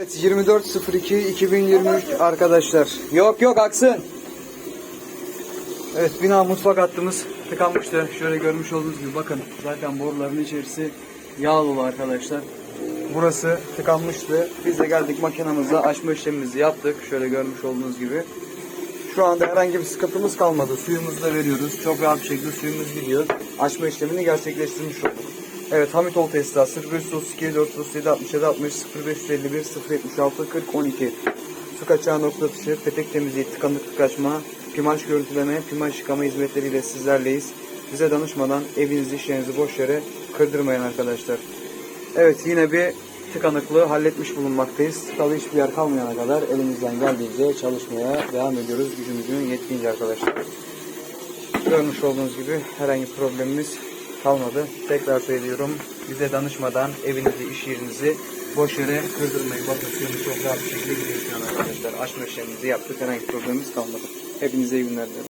Evet 24.02.2023 arkadaşlar. Yok yok aksın. Evet bina mutfak hattımız tıkanmıştı. Şöyle görmüş olduğunuz gibi bakın zaten boruların içerisi yağ dolu arkadaşlar. Burası tıkanmıştı. Biz de geldik makinamızla açma işlemimizi yaptık. Şöyle görmüş olduğunuz gibi. Şu anda herhangi bir sıkıntımız kalmadı. Suyumuzu da veriyoruz. Çok rahat bir şekilde suyumuz gidiyor. Açma işlemini gerçekleştirmiş olduk. Evet Hamitoğlu tesisatı 0532 437 67 60 0551 076 40 12 Su kaçağı nokta atışı, petek temizliği, tıkanıklık açma, pimaj görüntüleme, pimaj yıkama hizmetleriyle sizlerleyiz. Bize danışmadan evinizi, iş yerinizi boş yere kırdırmayın arkadaşlar. Evet yine bir tıkanıklığı halletmiş bulunmaktayız. Tıkalı hiçbir yer kalmayana kadar elimizden geldiğince çalışmaya devam ediyoruz. Gücümüzün yettiğince arkadaşlar. Görmüş olduğunuz gibi herhangi problemimiz kalmadı. Tekrar söylüyorum. Bize danışmadan evinizi, iş yerinizi boş yere kırdırmayın. Bakın çok rahat bir şekilde gidiyor arkadaşlar. Açma işlemimizi yaptık. Herhangi problemimiz kalmadı. Hepinize iyi günler dilerim.